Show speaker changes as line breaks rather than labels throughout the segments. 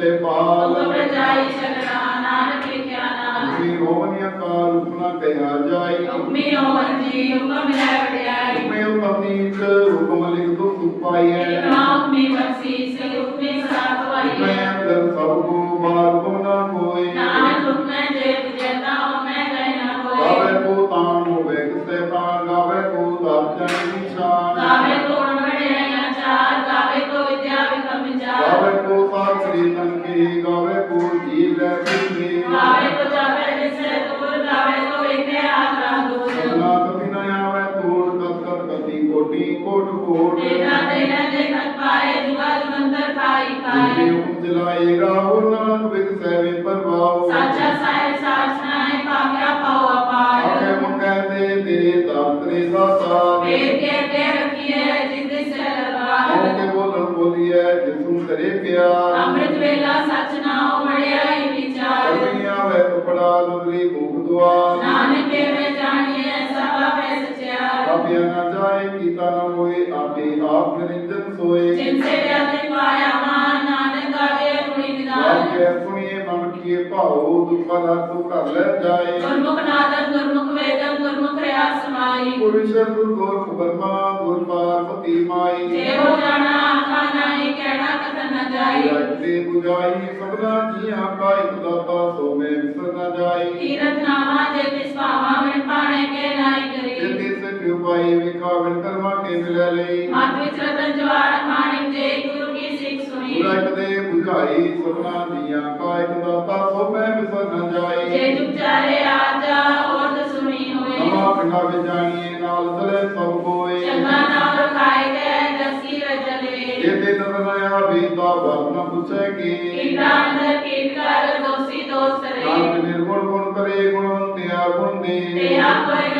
ਕੋੜੇ ਦਾ ਤੂੰ ਘਰ ਲੈ ਜਾਏ
ਗੁਰਮੁਖ ਨਾਦਨ ਗੁਰਮੁਖ ਵੇਦਮ ਗੁਰਮੁਖ ਰਿਆ ਸਮਾਈ।
ਪੁਰਿਸ਼ ਗੁਰ ਗੋਰਖ ਬਰਮਾ ਗੁਰ ਪਾਰਵਤੀ ਮਾਈ।
ਜੇ ਹੋ ਜਾਣਾ ਆਖਾ ਨਹੀਂ ਕਹਿਣਾ ਕਥਨ ਨ ਜਾਈ।
ਜਗਤੇ 부ਜਾਈ ਸਭਨਾ ਜੀਆਂ ਕਾ ਇੱਕ ਦਾਤਾ ਸੋ ਮੈਂ ਵਿਸਰ ਨਾ ਜਾਈ।
ਤੀਰਥ ਨਾਮਾ ਜੇ ਤਿਸ ਭਾਵਾ ਮੈਂ ਪਾਣੇ ਕੇ ਨਾਈ ਕਰੀ।
ਜਿੰਦੇ ਸੇ ਕਿਉ ਪਾਈ ਵਿਖਾਵਨ ਕਰਮਾ ਕੇ ਮਿਲੇ ਲਈ।
ਮਤ ਵਿੱਚ ਰਤਨ ਜਵਾਰ ਜੇ ਸਿੱਖ ਸੁਣੀ
ਗੁਰਾ ਕਦੇ 부ਜਾਈ ਸਭਨਾ ਜੀਆਂ ਕਾ ਇੱਕ ਦਾਤਾ ਸੋ ਮੈਂ ਵਿਸਰ ਨਾ
ਜੇ
ਜਾਈ
ਜੁਗ ਚਾਰੇ ਆਜਾ ਹੋਰ ਸੁਣੀ ਹੋਏ
ਨਮਾ ਪਿੰਡਾ ਵਿੱਚ ਜਾਣੀਏ ਨਾਲ ਚਲੇ ਸਭ ਕੋਏ।
ਚੰਗਾ ਨਾਮ ਰਖਾਏ ਗਏ ਦਸੀ ਰਜਲੇ।
ਇਹਦੇ ਨਦਰ ਨਾ ਆਵੇ ਤਾਂ ਵਰ ਨਾ ਪੁੱਛੇ ਕੀ।
ਕੀਟਾ ਅੰਦਰ ਕੀਟ ਕਰ ਦੋਸੀ ਦੋਸ ਰੇ।
ਨਾਨਕ ਨਿਰਗੁਣ ਗੁਣ ਕਰੇ ਗੁਣਵੰਤਿਆ ਗੁਣ ਦੇ
ਦੇਹਾ ਕੋਈ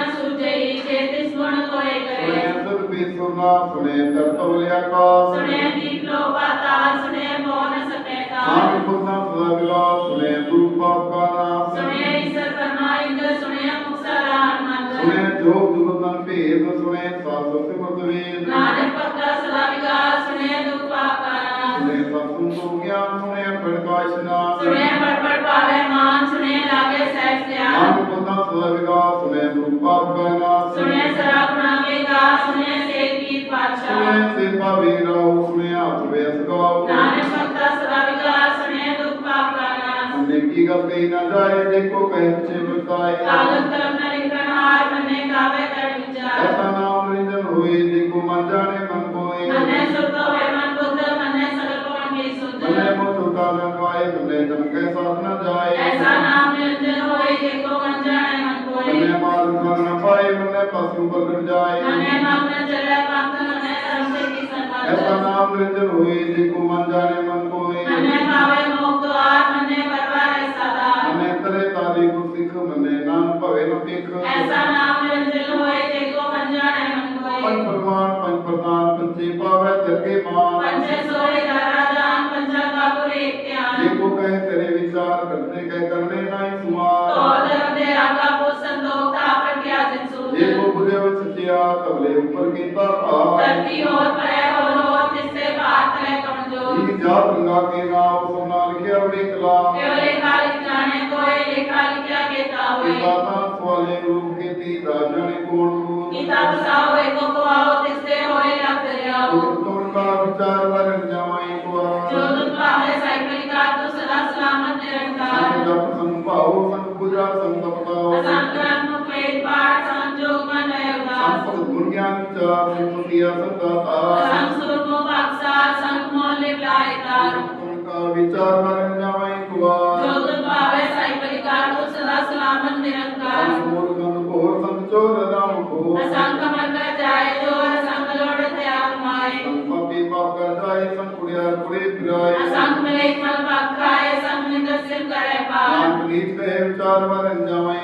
ਸੁਨਾ ਸੁਣੇ ਤਰਤਵ ਲਿਆ ਕਾਸ
ਸੁਣੇ ਦੀਪ ਲੋ ਪਾਤਾਲ ਸੁਣੇ ਮੋ ਨ ਸਕੇ ਕਾਲ
ਨਾਨਕ ਪੁਰਨਾ ਸਦਾ ਵਿਲਾ ਸੁਣੇ ਰੂਪਾ ਕਾ ਨਾਮ
ਸੁਣੇ ਈਸ਼ਰ ਕਰਨਾ ਇੰਦਰ ਸੁਣੇ ਮੁਕਸਰਾਨ ਮੰਦਰ।
ਸੁਣੇ ਜੋਗ ਜੁਗਤਨ ਭੇਦ ਸੁਣੇ ਸਾਸ ਸਿਮਰਤ ਵੇਦ।
ਨਾਨਕ ਸੁਣੇ
ਸੇਵਾ ਵੀਰਾਉ ਸੁਣੇ ਹੱਥ ਵੇਸ ਗਾਉ
ਨਾਨਕ ਭਗਤਾ ਸਦਾ ਵਿਗਾਸ ਸੁਣੇ ਦੁਖ ਪਾਪਾ
ਕੀ ਗੱਲ ਕਹੀ ਨਾ ਜਾਏ ਦੇਖੋ ਕਹਿ ਪਿਛੇ ਬਤਾਏ
ਕਾਗਜ਼ ਕਲਮ ਨ ਲਿਖਣ ਹਾਰ ਮੰਨੇ ਕਾਵੇ ਕਰ ਵਿਚਾਰ।
ਐਸਾ ਨਾਮ ਨਿਰੰਜਨ ਹੋਏ ਦੇਖੋ ਮਨ ਜਾਣੇ ਮਨ ਕੋਏ।
ਮੰਨੇ ਸੁਰਤ ਹੋਏ ਮਨ ਬੁੱਧ ਮੰਨੇ ਸਗਲ ਕੋਣ ਕੀ ਸੁਧ
ਮਨੇ ਮੋ ਛੋਟਾ ਨਾ ਪਾਏ ਮਨੇ ਜਮ ਕੇ ਸਾਥ ਨਾ ਜਾਏ।
ਐਸਾ ਨਾਮ ਨਿਰੰਜਨ ਹੋਏ ਦੇਖੋ ਮਨ ਜਾਣੇ ਮਨ ਕੋਏ।
ਮਨੇ ਮਾਰ ਨਾ ਪਾਏ ਮਨੇ ਪਸੂ ਬਗੜ ਜਾਏ।
ਮੰਨੇ ਮਗਨ ਚਲੇ
ਨਿਰੰਜਨ ਹੋਏ ਦੇਖੋ ਮਨ ਜਾਣੇ
ਦਾ
ਸਿਫਤੀਆ ਸਦਾਤਾ
ਸੰਤ ਸਰਬੋ ਪਾਤਸ਼ਾਹ ਸੰਤ ਮੋਲੇ ਬਲਾਏ ਤਾਰ।
ਹੁਕਮ ਕਾ ਵਿਚਾਰ ਮਨ ਜਾਵੇ ਇੱਕ ਵਾਰ।
ਜੋ ਤੁਮ ਪਾਵੇ ਸਾਈ ਪਰਿਕਾਰ ਤੋਂ ਸਦਾ ਸਲਾਮਤ ਨਿਰੰਕਾਰ।
ਮੂਲ ਗਨ ਕੋਰ ਸੰਚੋ ਰਾਮ ਕੋ
ਅਸੰਖ ਮਨ ਕਾ ਜਾਏ ਜੋ ਅਸੰਖ ਲੋੜ ਤੇ
ਆਤਮਾਏ ਪਾਪੀ ਪਾਪ ਕਰ ਜਾਏ ਸੰਤ ਕੁੜਿਆ ਕੁੜੇ ਫਿਰਾਏ
ਅਸੰਖ ਮਲੇ
ਮਲ ਪਾਪ ਖਾਏ ਸੰਤ
ਨਿੰਦਰ ਸਿਰ ਕਰੇ ਪਾਪ ਨੀਤ ਤੇ ਵਿਚਾਰ ਮਨ ਜਾਵੇ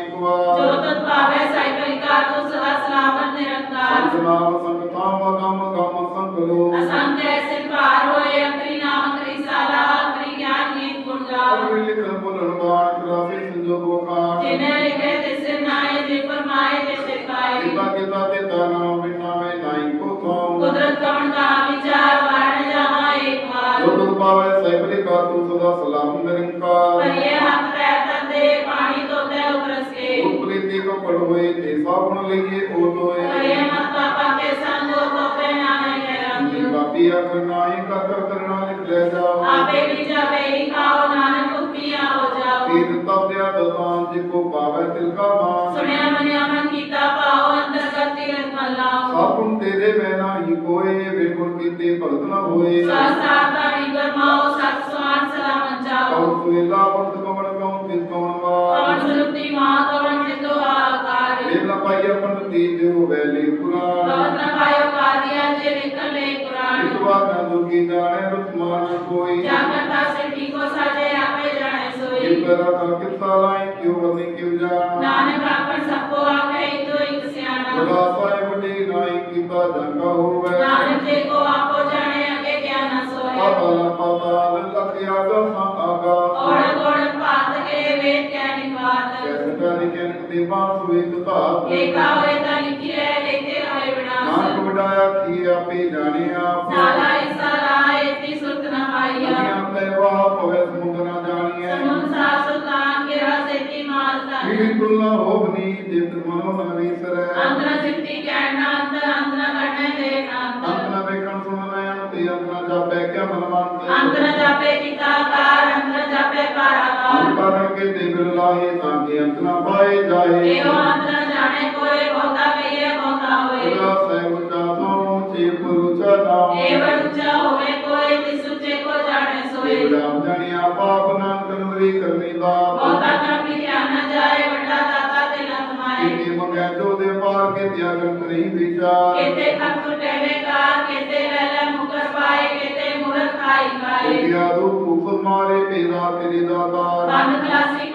ਸੰਤਨਾਮ ਸੰਗਤਾਂ ਮਗਮ ਗਮ ਸੰਕਲੋ
ਅਸੰਗ ਐਸੇ ਭਾਰ ਹੋਏ ਅੰਤਰੀ ਨਾਮ ਕਰੀ ਸਾਲਾ ਅੰਤਰੀ ਗਿਆਨ ਨੀਤ ਗੁਣ ਗਾਓ
ਅਗਰ ਲਿਖਣ ਬੋਲਣ ਬਾਣ ਕਰਾਸੇ ਸੰਜੋਗ ਵਖਾਣ।
ਜਿਨੇ ਲਿਖੇ ਤਿਸ ਨਾਏ ਜੇ ਫਰਮਾਏ ਤੇ ਤੇ ਪਾਏ।
ਕਿਤਾ ਕਿਤਾ ਤੇ ਤਾਨਾ ਮੈਂ ਨਾਈ ਕੋ ਥਾਉ।
ਕੁਦਰਤ ਕਵਣ ਦਾ ਵਿਚਾਰ ਵਰਣ ਜਾਵਾ ਇੱਕ ਵਾਰ।
ਜੋ ਤੁਧ ਪਾਵੇ ਸਹਿਬਲੀ ਕਾ ਤੂੰ ਸਦਾ ਸਲਾਮ ਨਿਰੰਕਾਰ।
ਪਰਿਏ ਹੱਥ ਪੈਰ ਤੰਦੇ ਪਾਣੀ ਧੋਤੇ ਉਪਰਸ ਕੇ।
ਉਪਲੀ ਤੇ ਕਪੜ ਹੋਏ ਤੇ ਸਾਬਣ ਲਈਏ ਉਹ
ਪਰਿਏ
ਦੋਏ
ਪਾਪੇ ਸੰਗੋ ਤੋਪੇ ਨਾਮੇ
ਜੀ
ਰੰਗ
ਬਾਪੀ ਅਖਰ ਨਾਈ ਕਾ ਕਰ ਕਰਨਾ ਲਿਖ ਲੈ ਜਾਓ।
ਆਪੇ ਵੀ ਜਾਵੇ ਹੀ ਖਾਓ ਨਾਨਕ ਉਪੀਆ ਹੋ ਜਾਓ।
ਤੀਰ ਤਪਿਆ ਦਤਾਂ ਜਿ ਕੋ ਪਾਵੇ ਤਿਲ ਕਾ ਮਾਨ।
ਸੁਣਿਆ ਮਨਿਆ ਮਨ ਕੀਤਾ ਪਾਓ ਅੰਤਰਗਤ ਤੀਰਥ ਮੱਲਾਓ
ਸਾਬਣ ਤੇਰੇ ਮੈਂ ਨਾਹੀ ਕੋਏ ਬਿਲਕੁਲ ਕੀਤੇ ਭਗਤ ਨਾ ਹੋਏ।
ਸਾਸਤਾਰ ਬਾਣੀ ਗਰਮਾਓ ਸਤ ਸਵਾਨ ਸਲਾਮਤ ਜਾਓ
ਕਉ ਸੁਏਲਾ ਪੰਤ ਕਮਣ ਪੰਤ ਤੀਜੋ ਵੈਲੀ ਪੁਰਾਣ।
ਕਵਨ ਨ ਪਾਇਓ ਕਾਰਿਆ ਜੇ ਨਿਕਲ ਲੈ ਕੁਰਾਨ
ਇਤਵਾ ਨਾ ਦੁਗੀ ਜਾਣੇ ਰੁਸਮਾਨ ਕੋਈ।
ਜਾ ਕਰਤਾ ਸੇ ਠੀਕੋ ਸਾਜੇ ਆਪੇ ਜਾਣੇ ਸੋਈ।
ਇਬਰਾ ਤਾਂ ਕਿਸਾ ਲਾਈ ਕਿਉ ਵਰਨੀ ਕਿਉ ਜਾਣ।
ਨਾਨਕ ਆਪਣ ਸਭੋ ਆਪੇ ਇਤੋ ਇੱਕ ਸਿਆਣਾ।
ਬੜਾ ਸਾਇ ਵੱਡੀ ਨਾਈ ਕੀਤਾ ਜੰਗਾ ਹੋਵੇ।
ਆਪੇ
ਜਾਣਿਆ
ਸਾਲਾ ਇਸਾਲਾ ਇਤੀ ਸੁਰਤ ਨ ਪਾਈਆ।
ਦੁਨੀਆ ਤੇ ਵਾਹ ਭਵੇ ਸਮੁੰਦ ਨਾ ਜਾਣੀਐ।
ਸਮੁਨ ਸਾ ਸੁਲਤਾਨ ਕੇ ਰਸੇਤੀ ਮਾਲ
ਵੀ
ਤਾਂ
ਤੁਲਾ ਹੋਵਨੀ ਜਿਤ ਮਨੋ ਨ ਵੀਸਰੈ।
ਅੰਦਰ ਸਿੱਧੀ ਕਹਿਣਾ ਅੰਦਰ ਅੰਦਰ ਕੱਢੇ ਦੇਖਣਾ
ਅੰਤ
ਅੰਦਰ
ਨ ਵੇਖਣ ਸੁਣਨਾ ਅੰਤ ਅੰਤ ਨ ਜਾਪੈ ਕਿਆ ਮਨਵੰਤ
ਅੰਦਰ ਜਾਪੇ ਕਿਤਾਕਾਰ ਅੰਦਰ ਜਾਪੇ ਪਾਰਾਕਾਰ।
ਅੰਤਰਨ ਕੇ ਤੇ ਬਿਰਲਾਹੇ ਤਾਂ ਕਿ ਅੰਤ ਨ ਪਾਏ ਜਾਏ।
ਇਹੋ ਅੰਦਰ ਜਾਣੇ
ਏ ਵਡ ਉੱਚਾ
ਹੋਵੇ ਕੋਈ ਤਿਸ ਉੱਚੇ ਕੋ ਜਾਣੇ ਸੋਏ।
ਗੁਲਾਮ ਜਾਣਿਆ ਪਾਪ ਨਾਨਕ ਨਦਰੀ ਕਰਨੀ ਬਾਪ।
ਬਹੁਤਾ ਕਰ ਵੀ ਨਾ ਜਾਏ ਵੱਡਾ ਦਾਤਾ ਤੇ ਨਾ ਸਮਾਏ
ਕਿਤੇ ਮੰਗੈ ਜੋ ਦੇ ਪਾਰ ਕੇ ਤਿਆ ਗੰਤ ਨਹੀਂ ਵਿਚਾਰ।
ਕਿਤੇ ਖਤ ਟਹਿਵੇ ਕਾਰ ਕਿਤੇ ਵੈਲਾ ਮੁਕਰ ਪਾਏ ਕਿਤੇ ਮੂਰਖ ਖਾਈ ਖਾਏ
ਕਿਤੇ ਆਦੋ ਫੂਫਲ ਮਾਰੇ ਮੇਰਾ ਤੇਰੇ
ਦਾਤਾ ਤਨ
ਖਲਾਸੀ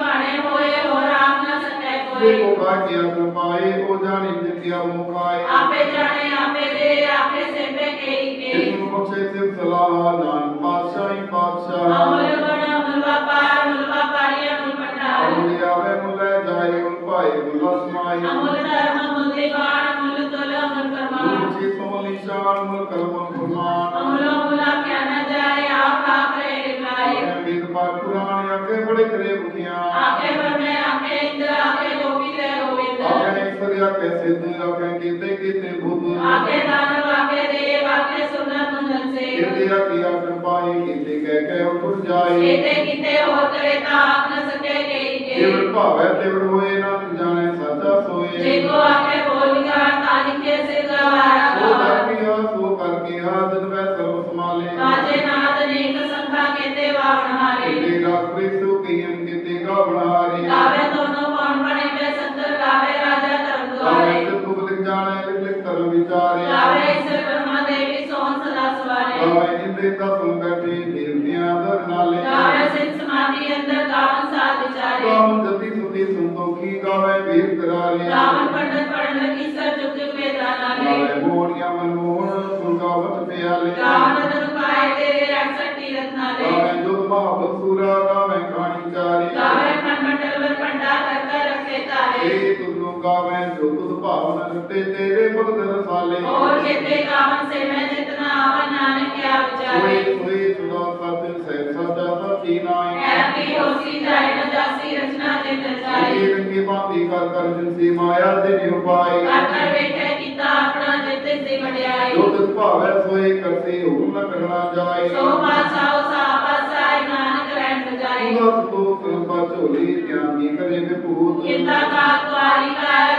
ਆਪੇ
ਕੋ ਕਾਟਿਆ ਕਮਾਏ ਉਹ ਜਾਣੇ ਜਿਤਿਆ
ਮੁਕਾਏ ਆਪੇ ਜਾਣੇ ਆਪੇ ਦੇ ਆਪੇ ਸੇਵੇ ਕੇਈ
ਕੇ। ਜਿਨ ਪੁੱਛੇ ਤੇ ਸਲਾਹ ਨਾਨ ਪਾਤਸ਼ਾਹੀ ਪਾਤਸ਼ਾਹ।
ਅਮਰ ਬਣਾ ਮੁਲਵਾ ਪਾਰ ਮੁਲਵਾ ਪਾਰੀਆ ਮੁਲ ਪੰਡਾਰ
ਮੁਲ ਆਵੇ ਮੁਲੇ ਜਾਏ ਮੁਲ ਭਾਈ ਮੁਲ ਅਸਮਾਈ
ਅਮੁਲ ਧਰਮ ਮੁਲ ਦੇਵਾਨ ਮੁਲ ਤੁਲਾ ਮੁਲ ਕਰਮਾਨ
ਮੁਲ ਜੀ ਸੋਲੀ ਸ਼ਾਨ ਮੁਲ ਕਰਮ ਫਰਮਾਨ।
ਅਮੁਲ ਮੁਲਾ
ਕਿਆਨਾ ਬਾਕੁਰਾ ਨੇ ਆਕੇ ਬੜੇ ਕਰੇ ਉਠਿਆ
ਆਕੇ ਵਰਨੇ ਆਕੇ ਇੰਦਰ ਆਕੇ ਗੋਪੀ ਤੇ ਗੋਵਿੰਦ
ਆਕੇ ਇਸਰਿਆ ਕੇ ਸਿੱਧ ਆਕੇ ਕੀਤੇ ਕੀਤੇ ਭੂਤ
ਆਕੇ ਦਾਨਵ ਆਕੇ ਦੇਵ ਆਕੇ ਸੁਨਾ ਮੁੰਨ ਸੇ
ਕਿਤੇ ਆਕਿਆ ਕਿਰਪਾਈ ਕੀਤੇ ਕਹਿ ਕੇ ਉਠ ਜਾਏ।
ਕੀਤੇ ਕੀਤੇ ਹੋ ਕਰੇ ਤਾਂ ਆਪ ਨ ਸਕੇ ਗਈ ਕੇ
ਜਿਵਨ ਭਾਵੈ ਤਿਵਨ ਹੋਏ ਨਾ ਜਾਣੇ ਸੱਚਾ ਸੋਏ।
ਜੇ ਕੋ ਆਕੇ ਬੋਲਿਆ ਤਾਂ ਲਿਖੇ ਸੇ ਗਵਾਰਾ
ਸੋ
ਕਰ
ਪਿਆ ਸੋ ਕਰ ਕੇ ਆ ਦਿਨ ਵੈ ਸਰਬ ਸਮਾਲੇ
ਕਾਜੇ किते
वावनहारे तेरा कृष्ण कियम किते गावनहारे
तावे दोनों पौन बने पे संतर तावे राजा धर्म द्वारे
तावे तुम जाने लिख लिख धर्म विचारे
तावे ईश्वर ब्रह्मा देवी सोहन सदा सवारे
तावे इंद्र दसुन ਬਸੂਰਾ ਨਾਮੈ ਕਾਣੀ ਚਾਰੀ।
ਗਾਵੇ ਪੰਡਲ ਪੰਡਾ ਕਰਤਾ ਰਖੇ ਤਾਰੇ
ਏ ਤੁਨੋ ਗਾਵੇ ਦੁਖ ਭਾਵਨ ਰਤੇ ਤੇਰੇ ਭਗਤ ਰਸਾਲੇ
ਹੋਰ ਜਿਤੇ ਗਾਵਨ ਸੇ ਮੈਂ ਜਿਤਨਾ ਆਵਨ ਨਾਨਕ ਕਿਆ
ਵਿਚਾਰੇ।
ਕੋਈ
ਕੋਈ ਸੁਦਾ ਸਤ ਸਹਿ ਸਦਾ ਸਤੀ ਨਾਏ
ਐਤੀ ਹੋਸੀ ਜਾਏ ਨਾ ਜਾਸੀ ਰਚਨਾ ਤੇ ਨਚਾਏ
ਏ ਰੰਗੇ ਭਾਂਤੀ ਕਰ ਕਰ ਜਿਨਸੀ ਮਾਇਆ ਦੇ ਨਿਉਪਾਏ
ਕਰ ਕਰ ਬੈਠੇ ਕੀਤਾ ਆਪਣਾ ਜਿਤੇ ਸੇ ਵਡਿਆਈ
ਜੋ ਤਿਸ ਭਾਵੈ ਸੋਏ ਕਰਤੇ ਹੋ ਨ ਕਰਨਾ ਜਾਏ।
ਸੋ ਪਾਛਾਓ
ਬਸ ਤੋ ਕਿਰਪਾ ਝੋਲੀ ਧਿਆਨੀ ਕਰੇ ਵਿਭੂਤ
ਕਿੰਤਾ ਕਾਲ ਕੁਆਰੀ ਕਾ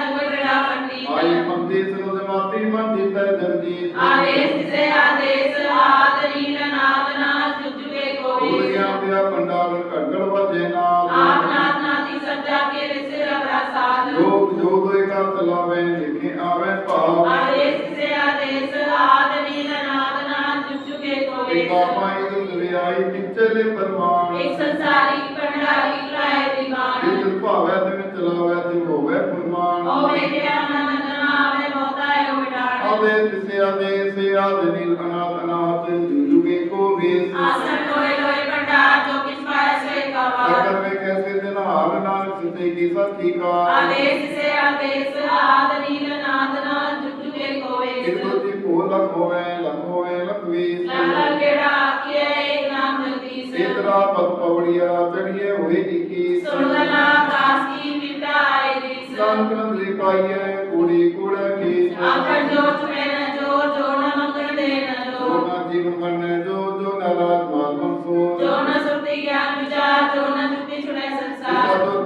चलावे तिम होवे
फुरमान होवे के आनंद नावे होताय उठाए
आदेश से आदेश से आदि नील अनाथ अनाथ जुगे
को वेश। आसन
कोई लोई पंडार जो किस पाए
से कवा अगर में कैसे दिन हाल नाल सुते की
सती का। आदेश से आदेश आदि नील अनाथ अनाथ जुगे
को वेश। इसको जी को लख होवे लख होवे
लख वेश। लख केड़ा के
नाम जगदीश इतरा पद पवड़िया चढ़िए
हुए इक्कीस। सुन ना ਆਏ ਦਿਸ
ਨਾਨਕ ਨੰਦਰੀ ਪਾਈਏ ਕੂੜੀ ਕੂੜ ਕੀ
ਆਖਰ ਜੋ ਚੁਮੇ ਨ ਜੋ ਜੋ ਨ ਮੰਗਣ ਦੇ ਨ ਜੋ
ਸੋਨਾ ਜੀਵਨ ਮਨ ਜੋ ਜੋ ਨਰਾਜ ਮਾਤਮ ਸੋ
ਜੋ ਨ ਸੁਰਤੀ ਗਿਆਨ ਵਿਚਾਰ ਜੋ ਨ ਜੁਗਤੀ ਛੁੜੇ ਸੰਸਾਰ।
ਕਰਵੇ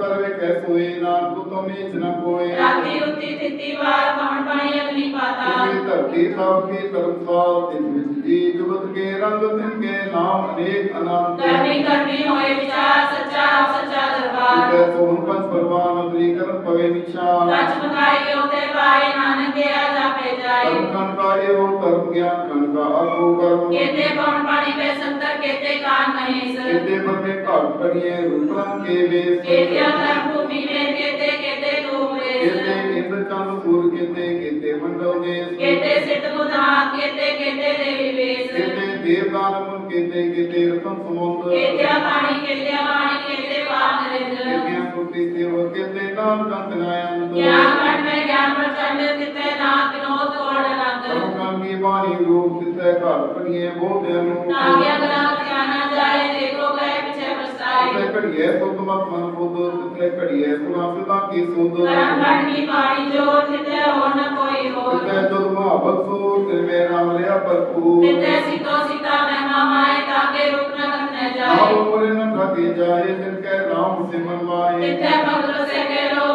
ਕੈ ਸੋਏ ਨਾਨਕ ਤੋ ਨੀਚ ਨ ਕੋਏ।
ਰਾਤੀ ਉੱਤੀ ਤਿੱਤੀ ਵਾਰ ਪਵਨ ਪਾਣੀ ਅਗਨੀ ਪਾਤਾ।
ਇਸੀ ਧਰਤੀ ਸਭ ਕੀ ਧਰਮਸਾਲ ਤਿਸ ਵਿੱਚ ਜੀ ਜੁਗਤ ਕੇ ਰੰਗ ਤਿਨ ਕੇ ਨਾਮ ਅਨੇਕ ਅਨੰਤ।
ਕਰਨੀ ਕਰਨੀ ਹੋਏ ਵਿਚਾਰ ਸੱਚਾ ਸੱਚਾ ਦਰਬਾਰ।
ਇਤੈ ਸੋਹਣ ਪੰਜ ਪਰਵਾਨ ਅੰਤਰੀ ਕਰਨ ਪਵੇ ਨਿਸ਼ਾਨ।
ਸੱਚ ਮਕਾਈ ਉਤੇ ਪਾਏ ਨਾਨਕ ਗਿਆ ਜਾਪੇ ਜਾਏ।
ਧਰਮ ਕਨ ਕਾਏ ਹੋ ਧਰਮ ਗਿਆਨ ਕਨ ਕਾ ਆਗੂ ਕਰਮ।
ਕੇਤੇ ਪਵਨ ਪਾਣੀ ਪੇ ਸੰਤਰ
केते कान महेश केते
बके काल करिए रूपम के वेस केते
अतर भूमि में केते केते डोमरे केते इंद
चंद्रपुर केते केते मंडल देश केते सिद्ध
बुधात केते केते देवी वेस केते देवदान
मुन केते केते रतन सुमंत केते पाणी
केते वाणी केते पान रेज केते सुति
सेव केते नाम कंत नायन ज्ञान में ज्ञान प्रचंड केते
नाथ विनोद ਬਾਣੀ ਰੂਪ ਕਿਤੇ ਘਾਟ ਕਰੀਏ ਬੋਧਿਆਂ ਨੂੰ।
ਨਾਗਿਆ ਗ੍ਰੰਥ ਗਿਆਨਾ ਜਾਏ ਦੇਖੋ ਗਏ ਪਿਛੇ ਪਛਤਾਏ
ਕਿਤੇ ਘੜੀਏ ਸੁਧ ਮਤ ਮਨ ਬੁੱਧ ਕਿਤੇ ਘੜੀਏ ਸੁਨਾ ਸਿਦਾ ਕੀ ਸੁਧ
ਕਰਮ ਘਟਨੀ ਪਾਣੀ ਜੋ ਤਿਤੇ ਹੋ ਨ ਕੋਈ ਹੋ
ਕਿਤੇ ਜਦ ਮੁਹੱਬਤ ਸੂ ਤੇ ਮੇਰਾ ਮਲਿਆ ਭਰਪੂਰ।
ਤਿਤੇ ਸਿਤੋ ਸਿਤਾ ਮਹਿਮਾ ਮਾਏ ਤਾਕੇ ਰੂਪ ਨ ਕਥਨੇ ਜਾਏ।
ਆਪ ਉਮਰੇ ਨ ਠਗੇ ਜਾਏ ਜਿਨ ਕੈ ਰਾਮ ਸਿਮਨ ਮਾਏ।
ਤਿਤੇ ਭਗਤ ਸੇ ਕੇ ਲੋ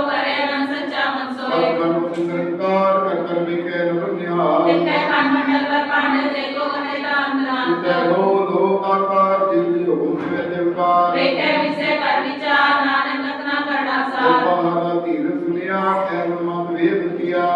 ਸਤਿਗੁਰੂ ਸਿਮਰਨਕਾਰ ਕਰ ਕਰ ਵਿਖੇ ਨਿਹਾਲ
ਜਿਤੈ ਖੰਡ ਮੰਡਲ ਵਰ ਪੰਡ ਤੇ ਕੋ ਕਨੇ ਦਾਨ
ਦਾਨ
ਜਿਤੈ
ਹੋ ਲੋਕ ਆਕਾਰ ਜਿਤਿ ਹੋ ਜਿਵੇਂ ਦੇਵਕਾਰ
ਵਿਖੇ ਵਿਸੇ ਕਰ ਵਿਚਾਰ ਨਾਨਕ ਰਤਨਾ ਕਰਨਾ ਸਾਰ।
ਪਾਹਰਾ ਧੀਰ ਸੁਨਿਆ ਐਨ ਮਨ ਵੇਦ ਕੀਆ।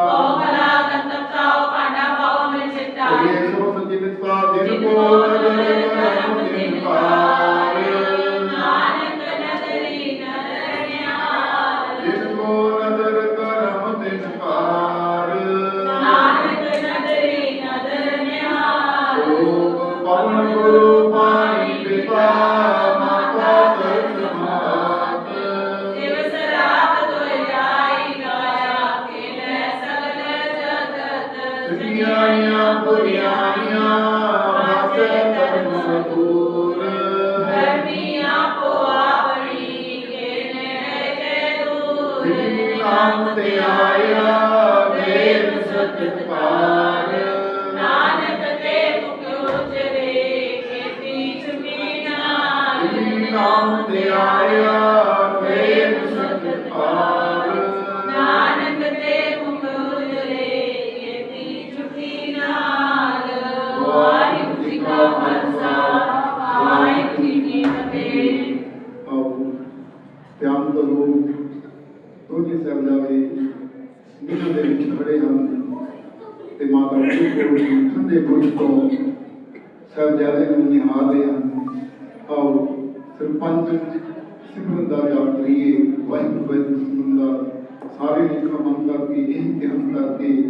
ਧਰਤੀ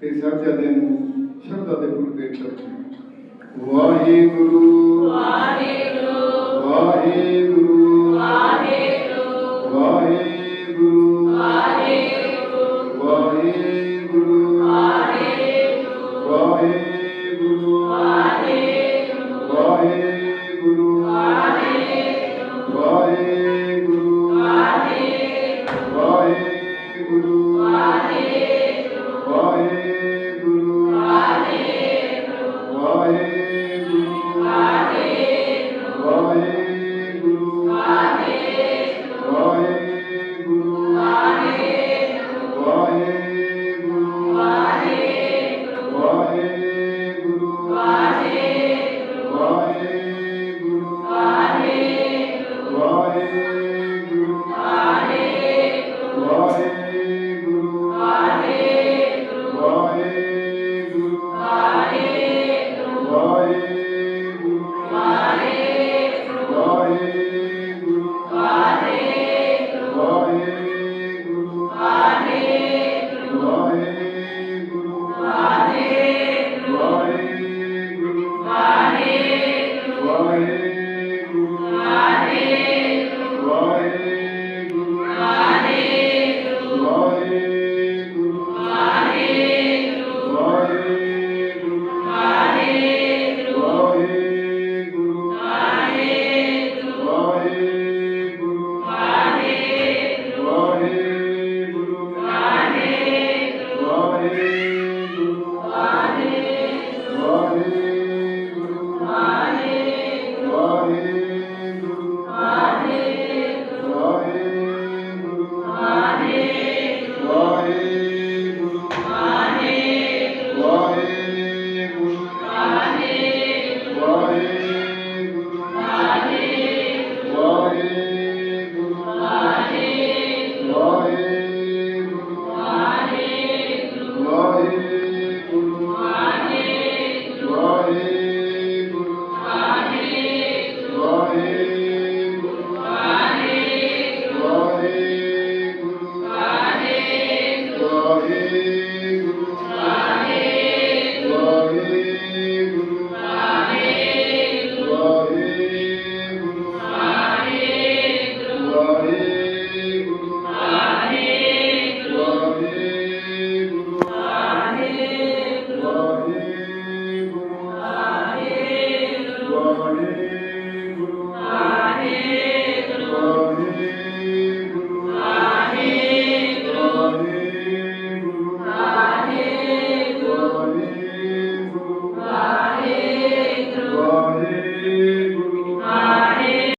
ਤੇ ਸਭਜਦੇ ਨੂੰ ਸ਼ਬਦਾਂ ਦੇ ਗੁਰਦੇਵ ਰੱਖੀ ਵਾਹਿਗੁਰੂ। ਵਾਹਿਗੁਰੂ। ਵਾਹਿਗੁਰੂ।